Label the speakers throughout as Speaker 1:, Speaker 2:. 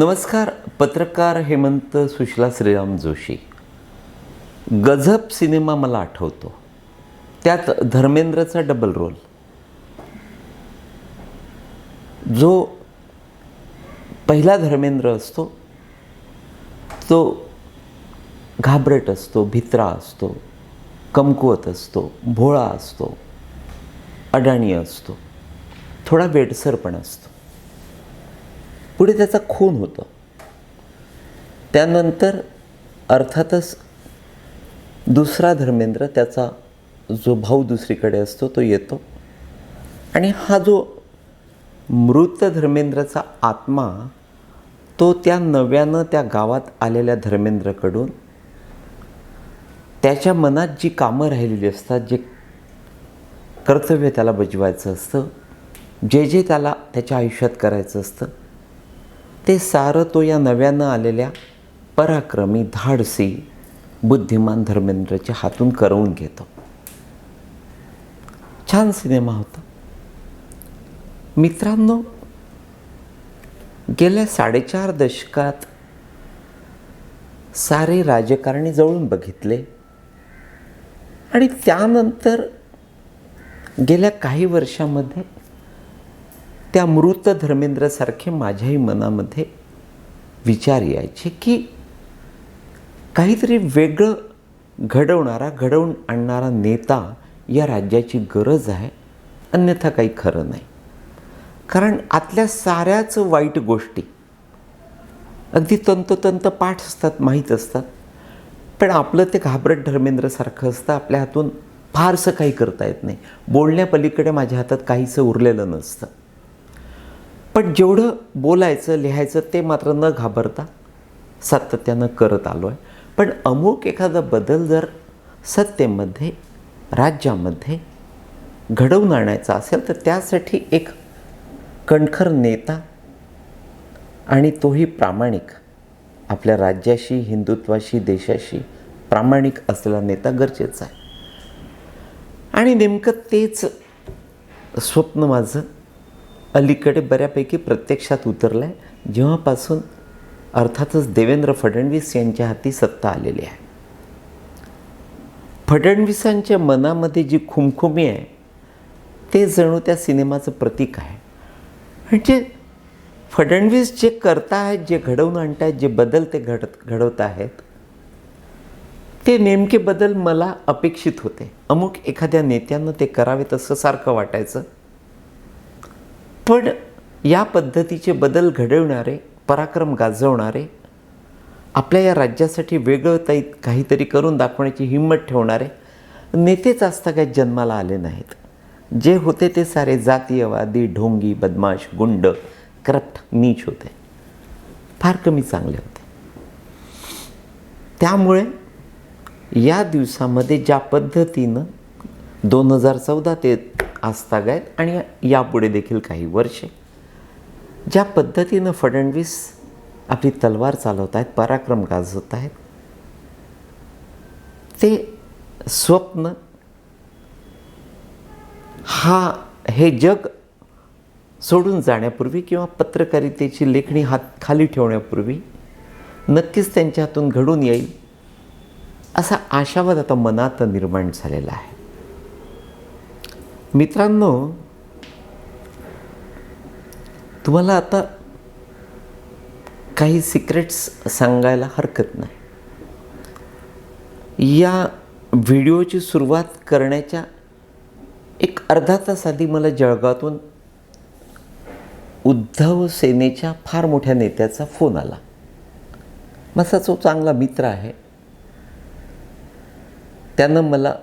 Speaker 1: नमस्कार पत्रकार हेमंत सुशीला श्रीराम जोशी. गझब सिनेमा मला आठवतो. त्यात धर्मेंद्रचा डबल रोल जो पहिला धर्मेंद्र असतो तो घाबरट असतो भित्रा असतो कमकुवत असतो भोळा असतो अडाणी असतो थोडा वेडसर पण असतो. पुढे त्याचा खून होतो. त्यानंतर अर्थातच दुसरा धर्मेंद्र त्याचा जो भाऊ दुसरीकडे असतो तो येतो. आणि हा जो मृत धर्मेंद्रचा आत्मा तो त्या नव्यानं त्या गावात आलेल्या धर्मेंद्रकडून त्याच्या मनात जी कामं राहिलेली असतात जे कर्तव्य त्याला बजवायचं असतं जे जे त्याला त्याच्या आयुष्यात करायचं असतं ते सारं तो या नव्यानं आलेल्या पराक्रमी धाडसी बुद्धिमान धर्मेंद्रच्या हातून करवून घेतो. छान सिनेमा होता. मित्रांनो गेल्या साडेचार दशकात सारे राजकारणी जवळून बघितले आणि त्यानंतर गेल्या काही वर्षामध्ये त्या मृत धर्मेंद्रसारखे माझ्याही मनामध्ये विचार यायचे की काहीतरी वेगळं घडवणारा घडवून आणणारा नेता या राज्याची गरज आहे अन्यथा काही खरं नाही. कारण आतल्या साऱ्याच वाईट गोष्टी अगदी तंतोतंत पाठ असतात माहीत असतात. पण आपलं ते घाबरट धर्मेंद्रसारखं असतं आपल्या हातून फारसं काही करता येत नाही. बोलण्यापलीकडे माझ्या हातात काहीसं उरलेलं नसतं. पण जेवढं बोलायचं लिहायचं ते मात्र न घाबरता सातत्यानं करत आलो आहे पण अमुक एखादा बदल जर सत्तेमध्ये राज्यामध्ये घडवून आणायचा असेल तर त्यासाठी एक कणखर नेता आणि तोही प्रामाणिक आपल्या राज्याशी हिंदुत्वाशी देशाशी प्रामाणिक असलेला नेता गरजेचा आहे. आणि नेमकं तेच स्वप्न माझं अलीकडे बऱ्यापैकी प्रत्यक्षात उतरलं आहे जेव्हापासून अर्थातच देवेंद्र फडणवीस यांच्या हाती सत्ता आलेली आहे. फडणवीसांच्या मनामध्ये जी खुमखुमी आहे ते जणू त्या सिनेमाचं प्रतीक आहे. म्हणजे फडणवीस जे करता आहेत जे घडवून आणत आहेत जे बदल ते घडत घडवत आहेत ते नेमके बदल मला अपेक्षित होते. अमुक एखाद्या नेत्यानं ते करावे तसं सारखं वाटायचं. पण या पद्धतीचे बदल घडवणारे पराक्रम गाजवणारे आपल्या या राज्यासाठी वेगळं ताई काहीतरी करून दाखवण्याची हिंमत ठेवणारे नेतेच असता काही जन्माला आले नाहीत. जे होते ते सारे जातीयवादी ढोंगी बदमाश गुंड करप्ट नीच होते. फार कमी चांगले होते. त्यामुळे या दिवसामध्ये ज्या पद्धतीनं दोन हजार चौदा ते आजतागायत आणि यापुढे देखील काही वर्षे. ज्या पद्धतीनं फडणवीस आपली तलवार चालवत आहेत पराक्रम गाजवत आहेत ते स्वप्न हा हे जग सोडून जाण्यापूर्वी किंवा पत्रकारितेची लेखणी हात खाली ठेवण्यापूर्वी नक्कीच त्यांच्या हातून घडून येईल असा आशावाद आता मनात निर्माण झालेला आहे. मित्रांनो तुम्हाला आता काही सिक्रेट्स सांगायला हरकत नाही. या व्हिडिओची सुरुवात करण्याच्या एक अर्धा तास आधी मला जळगावातून उद्धव सेनेच्या फार मोठ्या नेत्याचा फोन आला. माझा जो चांगला मित्र आहे त्यानं मला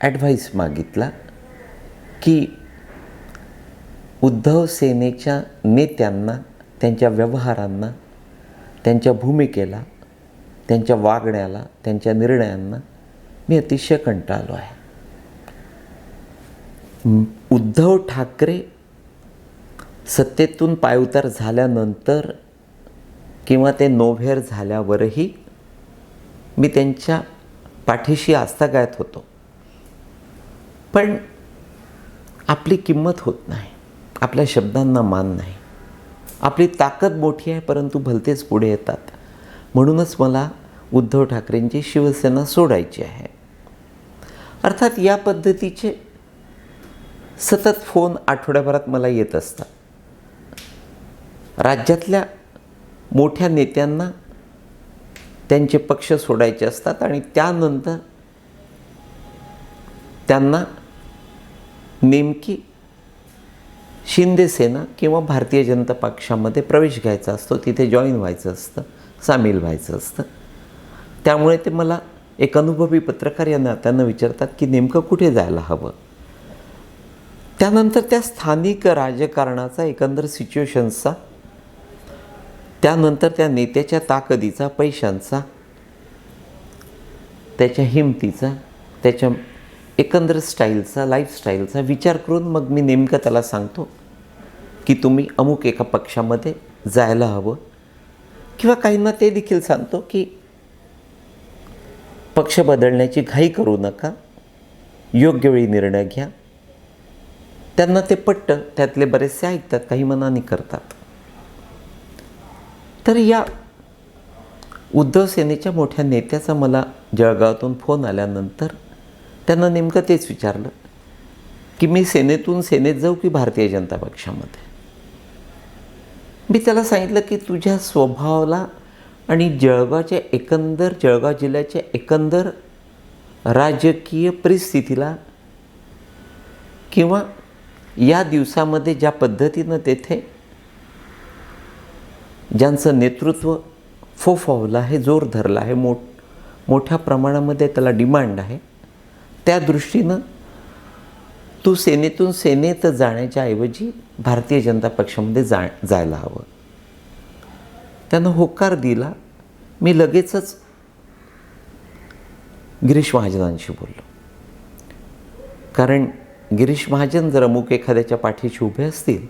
Speaker 1: ॲडवाईस मागितला. की उद्धव सेनेच्या नेत्यांना त्यांच्या व्यवहारांना त्यांच्या भूमिकेला त्यांच्या वागण्याला त्यांच्या निर्णयांना मी अतिशय कंटाळलो आहे. उद्धव ठाकरे सत्तेतून पायउतार झाल्यानंतर किंवा ते नोभेर झाल्यावरही मी त्यांच्या पाठीशी आस्थागायत होतो. पण आपली किंमत होत नाही. आपल्या शब्दांना मान नाही. आपली ताकद मोठी आहे परंतु भलतेच पुढे येतात. म्हणूनच मला उद्धव ठाकरेंची शिवसेना सोडायची आहे. अर्थात या पद्धतीचे सतत फोन आठवड्याभरात मला येत असतात. राज्यातल्या मोठ्या नेत्यांना त्यांचे पक्ष सोडायचे असतात आणि त्यानंतर त्यांना नेमकी शिंदेसेना किंवा भारतीय जनता पक्षामध्ये प्रवेश घ्यायचा असतो तिथे जॉईन व्हायचं असतं सामील व्हायचं असतं. त्यामुळे ते मला एक अनुभवी पत्रकार या नात्यानं विचारतात की नेमकं कुठे जायला हवं? त्यानंतर त्या स्थानिक राजकारणाचा एकंदर सिच्युएशन्सचा त्यानंतर त्या नेत्याच्या ताकदीचा पैशांचा त्याच्या हिमतीचा त्याच्या एकंदर स्टाईलचा लाईफस्टाईलचा विचार करून मग मी नेमकं त्याला सांगतो की तुम्ही अमुक एका पक्षामध्ये जायला हवं. किंवा काहींना ते देखील सांगतो की पक्ष बदलण्याची घाई करू नका योग्य वेळी निर्णय घ्या. त्यांना ते पटतं त्यातले बरेचसे ऐकतात काही मनाने करतात. तर या उद्धव सेनेच्या मोठ्या नेत्याचा मला जळगावातून फोन आल्यानंतर त्यांना नेमकं तेच विचारलं की मी सेनेतून सेनेत जाऊ की भारतीय जनता पक्षामध्ये? मी त्याला सांगितलं की तुझ्या स्वभावाला आणि जळगावच्या एकंदर जळगाव जिल्ह्याच्या एकंदर राजकीय परिस्थितीला किंवा या दिवसामध्ये ज्या पद्धतीनं तेथे ज्यांचं नेतृत्व फोफावलं आहे जोर धरला आहे मोठ मोठ्या प्रमाणामध्ये त्याला डिमांड आहे त्या दृष्टीनं तू सेनेतून सेनेत जाण्याच्या ऐवजी भारतीय जनता पक्षामध्ये जा जायला हवं. त्यानं होकार दिला. मी लगेचच गिरीश महाजनांशी बोललो. कारण गिरीश महाजन जर अमुक एखाद्याच्या पाठीशी उभे असतील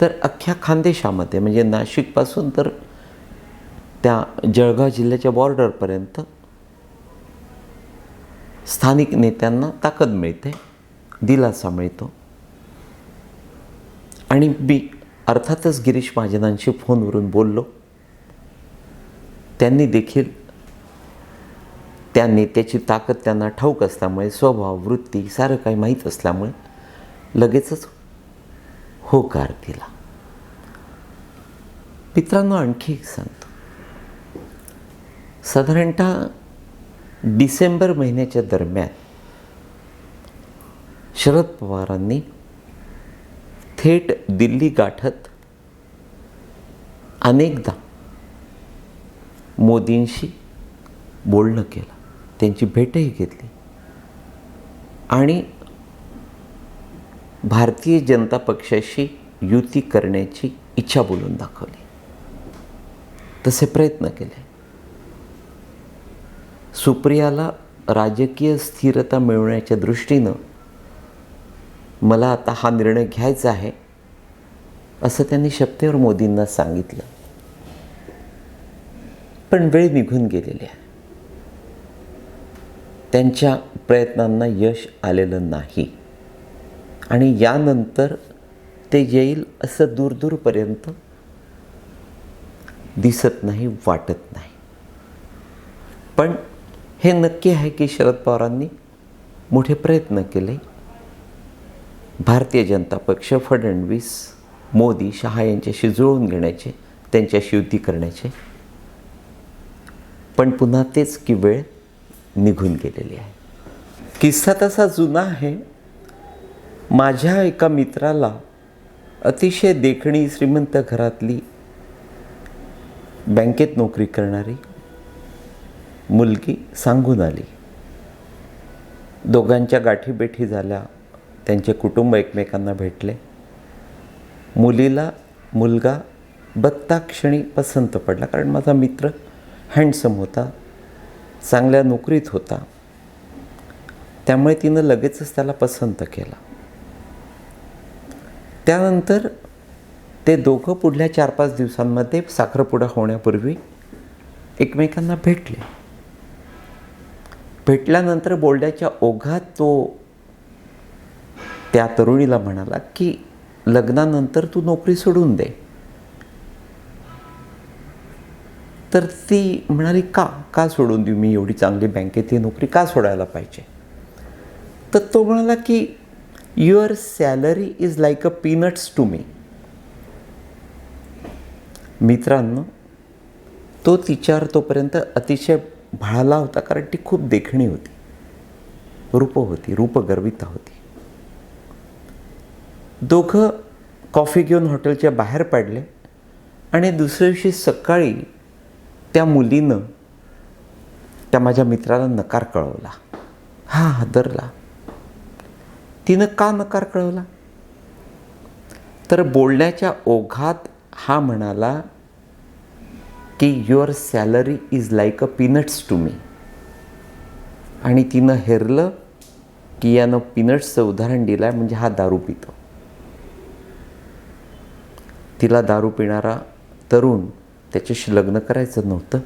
Speaker 1: तर अख्ख्या खानदेशामध्ये म्हणजे नाशिकपासून तर त्या जळगाव जिल्ह्याच्या बॉर्डरपर्यंत स्थानिक नेत्यांना ताकद मिळते दिलासा मिळतो. आणि मी अर्थातच गिरीश महाजनांशी फोनवरून बोललो. त्यांनी देखील त्या नेत्याची ताकद त्यांना ठाऊक असल्यामुळे स्वभाव वृत्ती सारं काही माहीत असल्यामुळे लगेचच होकार दिला. मित्रांनो आणखी एक सांगतो. साधारणतः डिसेंबर महिन्याच्या दरम्यान शरद पवारांनी थेट दिल्ली गाठत अनेकदा मोदींशी बोलणं केलं. त्यांची भेटही घेतली. आणि भारतीय जनता पक्षाशी युती करण्याची इच्छा बोलून दाखवली. तसे प्रयत्न केले. सुप्रियाला राजकीय स्थिरता मिळवण्याच्या दृष्टीनं मला आता हा निर्णय घ्यायचा आहे असं त्यांनी शपथेवर मोदींना सांगितलं. पण वेळ निघून गेलेली आहे. त्यांच्या प्रयत्नांना यश आलेलं नाही. आणि यानंतर ते येईल असं दूरदूरपर्यंत दिसत नाही वाटत नाही. पण हे नक्की आहे की शरद पवारांनी मोठे प्रयत्न केले. भारतीय जनता पक्ष फडणवीस मोदी शहा यांच्याशी जुळवून घेण्याचे त्यांच्याशी युती करण्याचे. पण पुन्हा तेच की वेळ निघून गेलेली आहे. किस्सा तसा जुना आहे. माझ्या एका मित्राला अतिशय देखणी श्रीमंत घरातली बँकेत नोकरी करणारी मुलगी सांगून आली. दोघांच्या गाठीबेठी झाल्या. त्यांचे कुटुंब एकमेकांना भेटले. मुलीला मुलगा बत्ताक्षणी पसंत पडला कारण माझा मित्र हँडसम होता चांगल्या नोकरीत होता. त्यामुळे तिनं लगेचच त्याला पसंत केला. त्यानंतर ते दोघं पुढल्या चार पाच दिवसांमध्ये साखरपुडा होण्यापूर्वी एकमेकांना भेटले. भेटल्यानंतर बोलण्याच्या ओघात तो त्या तरुणीला म्हणाला की लग्नानंतर तू नोकरी सोडून दे. तर ती म्हणाली का? का सोडून देऊ? मी एवढी चांगली बँकेतली नोकरी का सोडायला पाहिजे? तर तो म्हणाला की your salary is like a peanuts to me मित्रांनो तो तिच्यावर तोपर्यंत अतिशय भाळला होता कारण ती खूप देखणी होती. रूप होती रूपगर्विता होती. दोघं कॉफी घेऊन हॉटेलच्या बाहेर पडले आणि दुसऱ्या दिवशी सकाळी त्या मुलीनं त्या माझ्या मित्राला नकार कळवला. हा हादरला तिनं का नकार कळवला? तर बोलण्याच्या ओघात हा म्हणाला की your salary is like a peanuts to me आणि तिनं हेरलं की यानं पीनट्सचं उदाहरण दिलं आहे म्हणजे हा दारू पितो. तिला दारू पिणारा तरुण त्याच्याशी लग्न करायचं नव्हतं.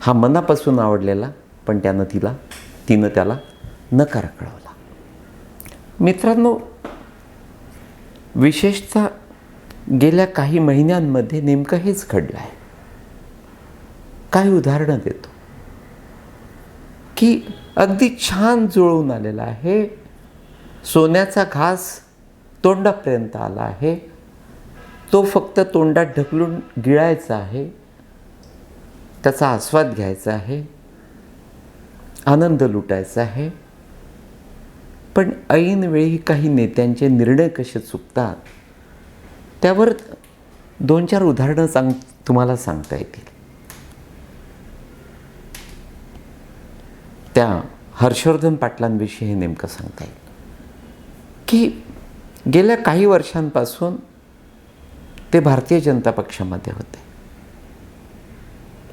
Speaker 1: हा मनापासून आवडलेला पण त्यानं तिला तिनं त्याला नकार कळवला. मित्रांनो विशेषतः गेल्या काही महिन्यांमध्ये नेमकं हेच घडलं आहे. काही उदाहरणं देतो? की अगदी छान जुळवून आलेला आहे. सोन्याचा घास तोंडापर्यंत आला आहे. तो फक्त तोंडात ढकलून गिळायचा आहे. त्याचा आस्वाद घ्यायचा आहे. आनंद लुटायचा आहे. पण ऐनवेळी काही नेत्यांचे निर्णय कसे चुकतात? त्यावर दोन चार उदाहरणं सांग तुम्हाला सांगता येतील. त्या हर्षवर्धन पाटलांविषयी हे नेमकं सांगता येईल. की गेल्या काही वर्षांपासून ते भारतीय जनता पक्षामध्ये होते.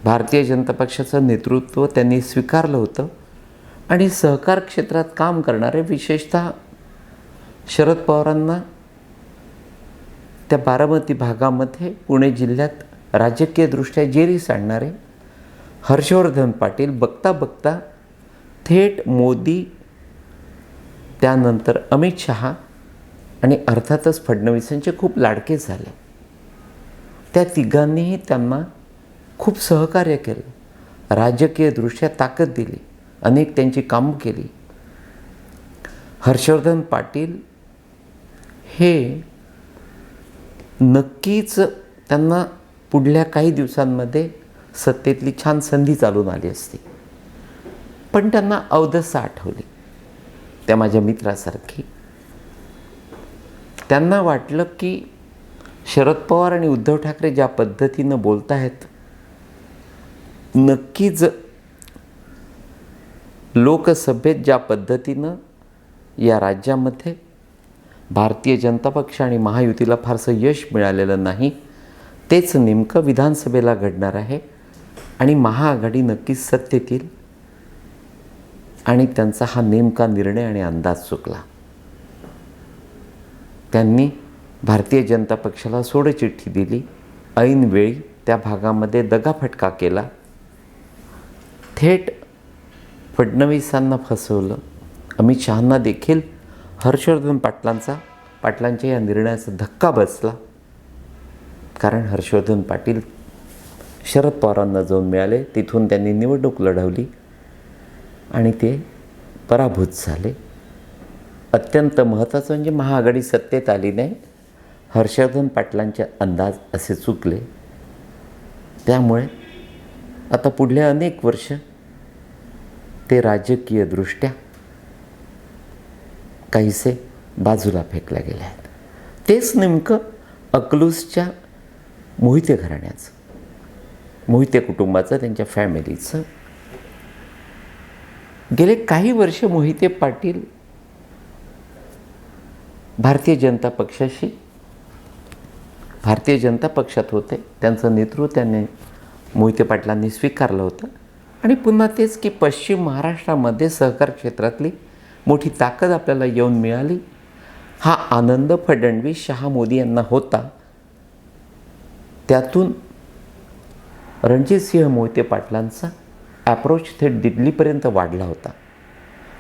Speaker 1: भारतीय जनता पक्षाचं नेतृत्व त्यांनी स्वीकारलं होतं आणि सहकार क्षेत्रात काम करणारे विशेषतः शरद पवारांना त्या बारामती भागामध्ये पुणे जिल्ह्यात राजकीयदृष्ट्या जेरीस आणणारे हर्षवर्धन पाटील बघता बघता थेट मोदी त्यानंतर अमित शहा आणि अर्थातच फडणवीसांचे खूप लाडके झाले. त्या तिघांनीही त्यांना खूप सहकार्य केलं राजकीयदृष्ट्या ताकद दिली अनेक त्यांची कामं केली. हर्षवर्धन पाटील हे नक्कीच त्यांना पुढल्या काही दिवसांमध्ये सत्तेतली छान संधी चालून आली असती. पण त्यांना अवदसा आठवली. त्या माझ्या मित्रासारखी. त्यांना वाटलं की शरद पवार आणि उद्धव ठाकरे ज्या पद्धतीनं बोलत आहेत नक्कीच लोकसभेत ज्या पद्धतीनं या राज्यामध्ये भारतीय जनता पक्ष आणि महायुतीला फारसं यश मिळालेलं नाही. तेच नेमकं विधानसभेला घडणार आहे आणि महाआघाडी नक्कीच सत्तेत येईल. आणि त्यांचा हा नेमका निर्णय आणि अंदाज चुकला. त्यांनी भारतीय जनता पक्षाला सोडचिठ्ठी दिली. ऐनवेळी त्या भागामध्ये दगाफटका केला. थेट फडणवीसांना फसवलं. अमित शहांना देखील हर्षवर्धन पाटलांचा पाटलांच्या या निर्णयाचा धक्का बसला. कारण हर्षवर्धन पाटील शरद पवारांना जाऊन मिळाले तिथून त्यांनी निवडणूक लढवली आणि ते पराभूत झाले. अत्यंत महत्त्वाचं म्हणजे महाआघाडी सत्तेत आली नाही हर्षवर्धन पाटलांचे अंदाज असे चुकले. त्यामुळे आता पुढले अनेक वर्ष ते राजकीयदृष्ट्या काहीसे बाजूला फेकल्या गेले आहेत. तेच नेमकं अकलूसच्या मोहिते घराण्याचं मोहिते कुटुंबाचं त्यांच्या फॅमिलीचं. गेले काही वर्ष मोहिते पाटील भारतीय जनता पक्षाशी भारतीय जनता पक्षात होते. त्यांचं नेतृत्व त्यांनी मोहिते पाटलांनी स्वीकारलं होतं. आणि पुन्हा तेच की पश्चिम महाराष्ट्रामध्ये सहकार क्षेत्रातली मोठी ताकद आपल्याला येऊन मिळाली. हा आनंद फडणवीस शहा मोदी यांना होता. त्यातून रणजितसिंह मोहिते पाटलांचा ॲप्रोच थेट दिल्लीपर्यंत वाढला होता.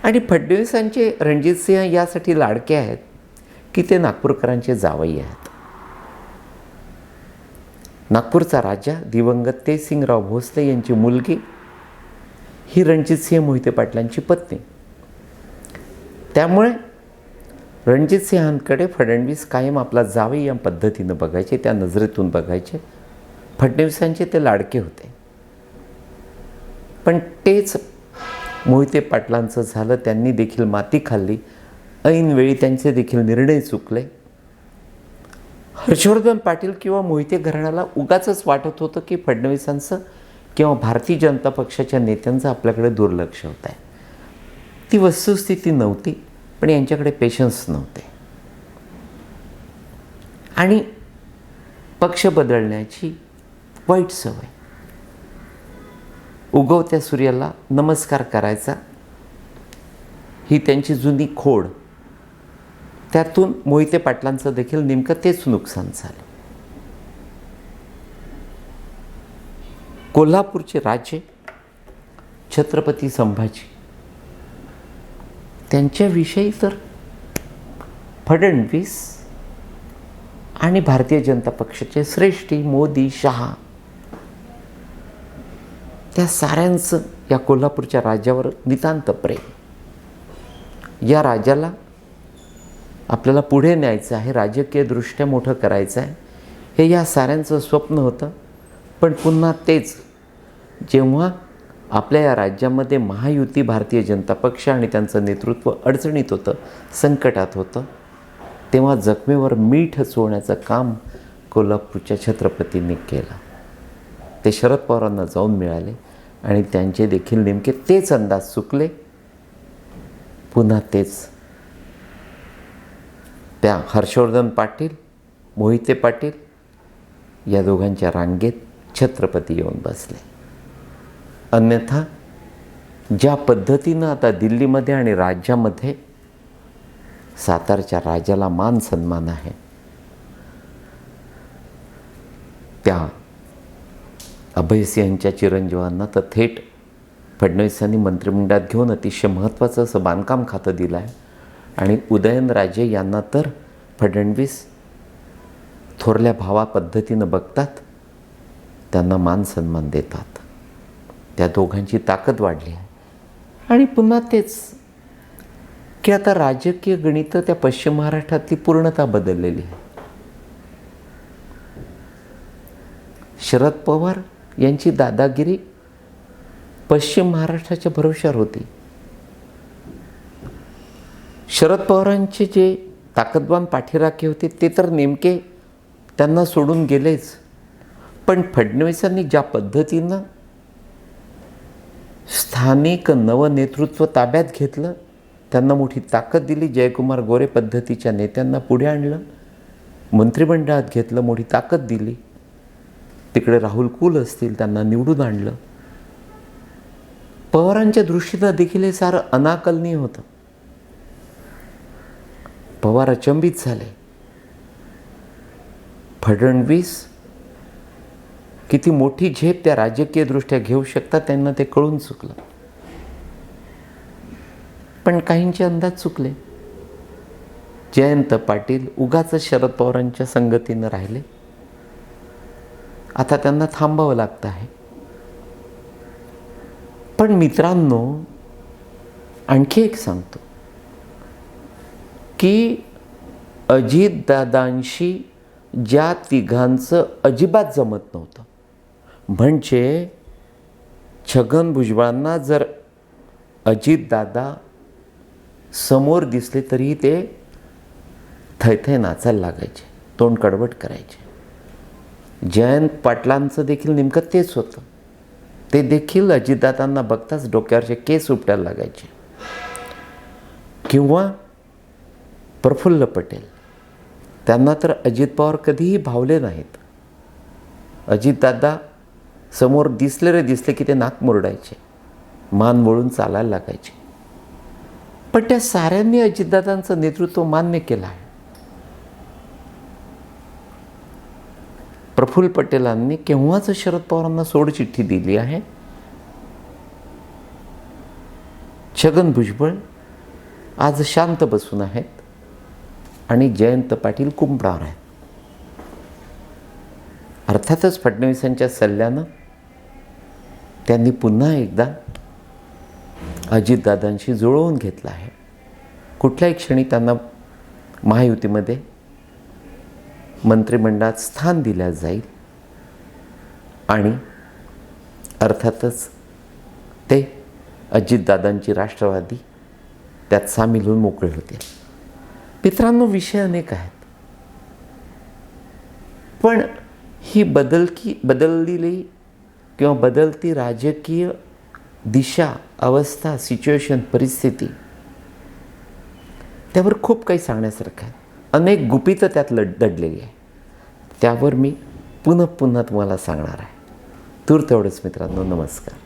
Speaker 1: आणि फडणवीसांचे रणजितसिंह यासाठी लाडके आहेत की ते नागपूरकरांचे जावई आहेत. नागपूरचा राजा दिवंगत तेसिंगराव भोसले यांची मुलगी ही रणजितसिंह मोहिते पाटलांची पत्नी. त्यामुळे रणजित सिंहांकडे फडणवीस कायम आपला जावे या पद्धतीनं बघायचे त्या नजरेतून बघायचे. फडणवीसांचे ते लाडके होते. पण तेच मोहिते पाटलांचं झालं त्यांनी देखील माती खाल्ली. ऐनवेळी त्यांचे देखील निर्णय चुकले. हर्षवर्धन पाटील किंवा मोहिते घराण्याला उगाच वाटत होतं की फडणवीसांचं किंवा भारतीय जनता पक्षाच्या नेत्यांचं आपल्याकडे दुर्लक्ष होत आहे ती वस्तुस्थिती नव्हती. पण यांच्याकडे पेशन्स नव्हते. आणि पक्ष बदलण्याची वाईट सवय. उगवत्या सूर्याला नमस्कार करायचा ही त्यांची जुनी खोड. त्यातून मोहिते पाटलांचं देखील नेमकं तेच नुकसान झालं. कोल्हापूरचे राजे छत्रपती संभाजी त्यांच्याविषयी तर फडणवीस आणि भारतीय जनता पक्षाचे श्रेष्ठी मोदी शहा त्या साऱ्यांचं या कोल्हापूरच्या राजावर नितांत प्रेम. या राजाला आपल्याला पुढे न्यायचं आहे राजकीयदृष्ट्या मोठं करायचं आहे. हे या साऱ्यांचं स्वप्न होतं. पण पुन्हा तेच जेव्हा आपल्या या राज्यामध्ये महायुती भारतीय जनता पक्ष आणि त्यांचं नेतृत्व अडचणीत होतं संकटात होतं. तेव्हा जखमेवर मीठ चोळण्याचं काम कोल्हापूरच्या छत्रपतींनी केलं. ते शरद पवारांना जाऊन मिळाले आणि त्यांचे देखील नेमके तेच अंदाज चुकले. पुन्हा तेच. त्या हर्षवर्धन पाटील मोहिते पाटील या दोघांच्या रांगेत छत्रपती येऊन बसले. अन्यथा ज्या पद्धतीनं आता दिल्लीमध्ये आणि राज्यामध्ये सातारच्या राजाला मान सन्मान आहे त्या अभयसिंहांच्या चिरंजीवांना तर थेट फडणवीसांनी मंत्रिमंडळात घेऊन अतिशय महत्त्वाचं असं बांधकाम खातं दिलं आहे आणि उदयनराजे यांना तर फडणवीस थोरल्या भावा पद्धतीनं बघतात त्यांना मान सन्मान देतात. त्या दोघांची ताकद वाढली. आहे आणि पुन्हा तेच की आता राजकीय गणितं त्या पश्चिम महाराष्ट्रातली पूर्णता बदललेली आहे. शरद पवार यांची दादागिरी पश्चिम महाराष्ट्राच्या भरोश्यावर होती. शरद पवारांचे जे ताकदवान पाठीराखे होते ते तर नेमके त्यांना सोडून गेलेच. पण फडणवीसांनी ज्या पद्धतीनं स्थानिक नवनेतृत्व ताब्यात घेतलं त्यांना मोठी ताकद दिली जयकुमार गोरे पद्धतीच्या नेत्यांना पुढे आणलं मंत्रिमंडळात घेतलं मोठी ताकद दिली. तिकडे राहुल कुल असतील त्यांना निवडून आणलं. पवारांच्या दृष्टीनं देखील हे सारं अनाकलनीय होतं. पवार अचंबित झाले. फडणवीस किती मोठी झेप त्या राजकीयदृष्ट्या घेऊ शकतात त्यांना ते कळून चुकलं. पण काहींचे अंदाज चुकले. जयंत पाटील उगाच शरद पवारांच्या संगतीनं राहिले. आता त्यांना थांबावं लागतं आहे. पण मित्रांनो आणखी एक सांगतो. की अजितदादांशी ज्या तिघांचं अजिबात जमत नव्हतं. म्हणजे छगन भुजबळांना जर अजितदादा समोर दिसले तरी ते थैथय नाचायला लागायचे तोंड कडवट करायचे. जयंत पाटलांचं देखील नेमकं तेच होतं. ते देखील अजितदादांना बघताच डोक्यावरचे केस उपटायला लागायचे. किंवा प्रफुल्ल पटेल त्यांना तर अजित पवार कधीही भावले नाहीत. अजितदादा समोर दिसले रे दिसले की ते नाक मुरडायचे. मान वळून चालायला लागायचे. पण त्या साऱ्यांनी अजितदादांचं नेतृत्व मान्य केलं आहे. प्रफुल्ल पटेलांनी केव्हाच शरद पवारांना सोडचिठ्ठी दिली आहे? छगन भुजबळ आज शांत बसून आहेत आणि जयंत पाटील कुंपणावर आहेत. अर्थातच फडणवीसांच्या सल्ल्यानं त्यांनी पुन्हा एकदा अजितदादांशी जुळवून घेतलं आहे. कुठल्याही क्षणी त्यांना महायुतीमध्ये मंत्रिमंडळात स्थान दिल्या जाईल आणि अर्थातच ते अजितदादांची राष्ट्रवादी त्यात सामील होऊन मोकळे होतील मित्रांनो विषय अनेक आहेत. पण ही बदलकी बदललेली किंवा बदलती राजकीय दिशा अवस्था सिच्युएशन परिस्थिती त्यावर खूप काही सांगण्यासारखं आहे. अनेक गुपितं त्यात लढ दडलेली आहे. त्यावर मी पुन्हा पुन्हा तुम्हाला सांगणार आहे. तूर तेवढंच मित्रांनो नमस्कार.